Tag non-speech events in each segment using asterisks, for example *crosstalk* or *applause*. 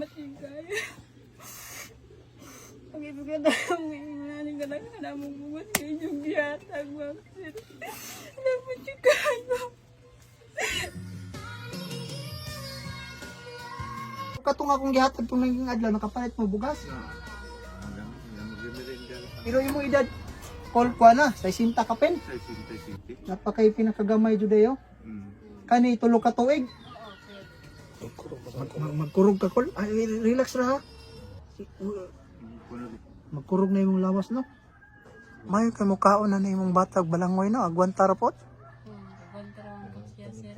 matigay. Ang ibig ka tayo ngayon ka lang na mong bukas sa inyong ma'am sir. Alam mo, chikayo. Katong akong gihatag tong naging adlaw nakapalit mo bugas. Pero imong edad call ko na sa sinta ka pen. Napakay pinakagamay jud ayo. Kani tulo ka tuig. Mag, mag- magkurog ka kol. Ay, relax ra ha. Magkurog na imong lawas no. Mayo kay mo kaon na na imong batag balangoy no agwanta ra pot. Pagbantaran ko siya, sir.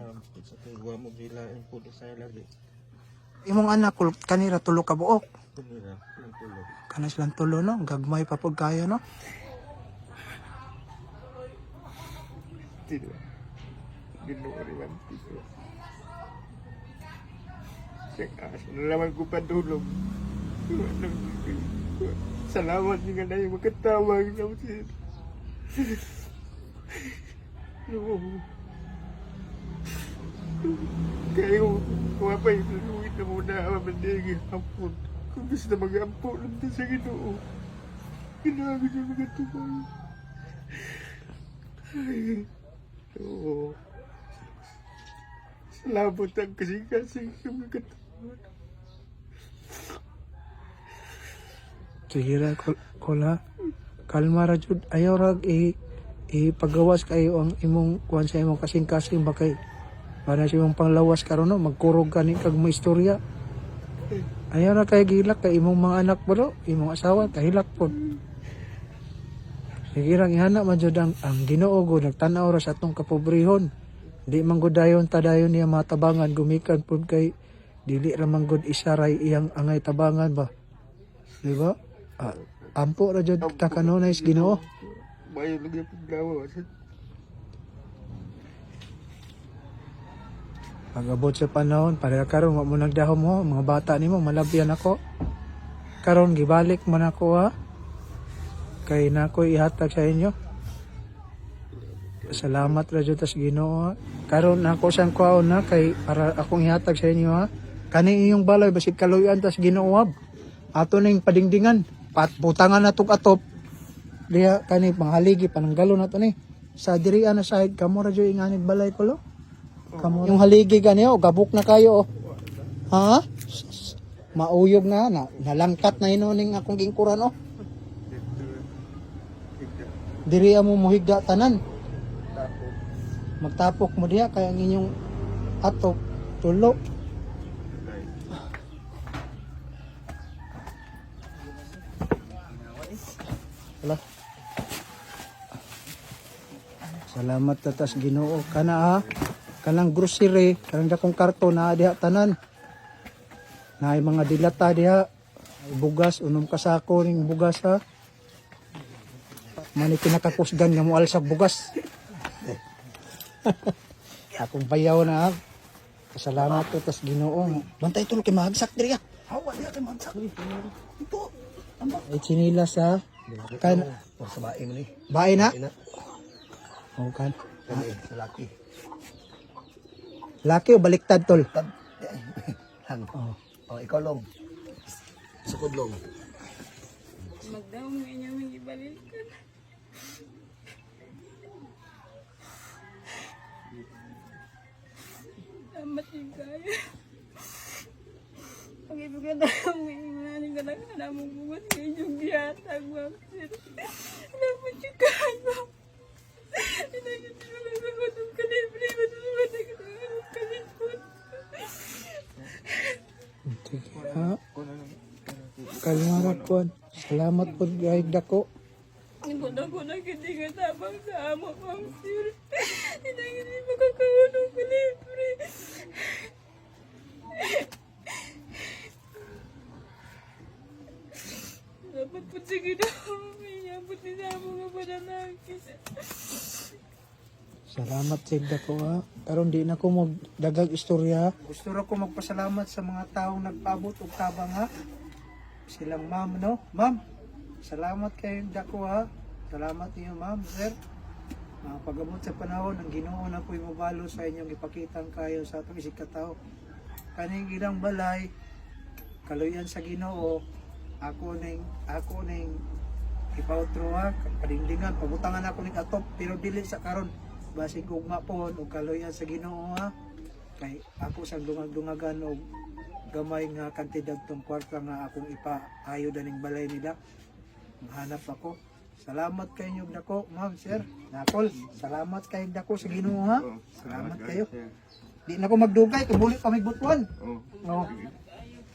Imong anak kul kanira tulo ka buok. Kana silang tulo no, gagmay pa pud kayo no. Nalaman ko pa tulog. Salamat nga na yung magkatawag na sir. Oo. Kayo, kumapa yung luwit na muna mamandigin hapon. Kung gusto na mag-ampo lang din sa ginoo. Ginagawa niya mga tumay. Ay, Oo. Salamat ang kasing-kasing sa mga katawan. Sige ra kol, kola. Kalma ra jud. Ayaw ra ipagawas kayo ang imong kuan sa imong kasing-kasing bakay. Para sa imong panglawas karon no, magkurog ka ni kag mo istorya. Ayaw ra kay gilak kay imong mga anak bro, imong asawa kahilak pod. Sige ra ihana man jud ang, ang Ginoo go nagtan-aw ra sa atong kapobrehon. Di man gud dayon tadayon niya matabangan gumikan pud kay dili ra man gud isa ra iyang angay tabangan ba. Di ba? Ah, ampo ra jud ta kanunay sa Ginoo. Bayo lagi paglawa. Pag abot sa panahon, para karon wa mo nagdahom mo, mga bata nimo malabyan ako. Karon gibalik mo na ako ha. Kay nako ihatag sa inyo. Salamat ra jud tas Ginoo. Karon ako sang kuaon na kay para akong ihatag sa inyo ha. Kani iyong balay basit kaluyan tas ha. Ato ning padingdingan. Pat butangan na tug atop. Diya kani panghaligi pananggalo na to ni. Sa dirian na side kamo ra jud inganid balay ko lo. Kamo yung haligi ganiyo, gabok na kayo. oh. Ha? Mauyog na, na nalangkat na inuning akong gingkuran oh. Diri mo muhigda tanan. Magtapok mo diha kaya ang inyong atop tulo. Wala. Salamat tatas Ginoo kana ha. Kanang grocery, kanang dakong karton na diha tanan. Na mga dilata diha. Bugas unom kasako ning bugas ha. Mani pinakakusgan nga mo alsag bugas. *laughs* Akong bayaw na ha. Salamat tatas Ginoo. Bantay tulo kay mahagsak diri ha. Hawa diha kay mahagsak. Ito. Ay chinilas ha. Kan O sa bae mo ni. bae na. Ina. Oh, kan. Kani sa laki. Laki o baliktad tol? Tad. *laughs* Lang. Oh. O ikaw long. Sukod long. Magdaw mo inyong ibalikan. Ang matigay. Ang ibig ka tayo ngayon ka lang na mong bukas sa inyong gihatag, ma'am sir. Alam mo, chikayo. Inagin mo lang sa kutong kalibre. Matutuwa na ka ng kalipot. Sige ha. Kalmara po. Salamat po guys dako. Ibon ako na hindi ka tabang sa amo, ma'am sir. Hindi hindi makakawalong kalibre. Dapat po sige na. Iyabot ni nga panalangin. Salamat sa dako ha. Karon di na ko mo dagag istorya. Gusto ra ko magpasalamat sa mga taong nagpaabot og tabang ha. Silang ma'am no. Ma'am. Salamat kay dako ha. Salamat niyo ma'am, sir. Mga pag-abot sa panahon, ang ginoo na po'y mabalo sa inyong ipakitang kayo sa atong isig katao. Kaning ilang balay, kaluyan sa Ginoo ako ning ako ning ipautro ha kadingdingan pabutangan ako ning atop pero dili sa karon. Basig ugma po og kaluyan sa Ginoo ha. Kay ako sa dungag-dungagan og gamay nga kantidad tong kwarta nga akong ipaayo daning balay nila. Hanap ako. Salamat kayo dako ma'am sir. Nakol salamat kayo dako sa Ginoo ha. Oh, salamat ka, kayo di na ko magdugay kay bulit pa may butuan Oh, Oo.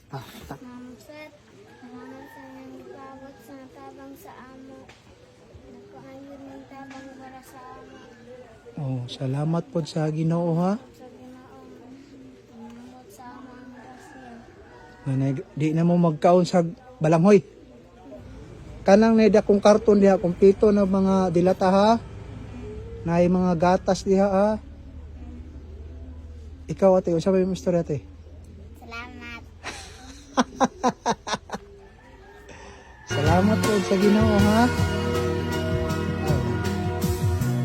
Ah, ta- Ma'am Sir, salamat sa inyong ipabot sa tabang sa amo. Nagkaayod ng tabang para sa amo. Oh, salamat po sa Ginoo ha. Sa ginaong umamot sa amo ang nag- di na mo magkaon sa balanghoy. Kanang na akong karton diha kumpleto na mga dilata ha. Na mga gatas diha ha. Ikaw ate, usa ba yung istorya ate? Salamat. Salamat po sa Ginoo ha.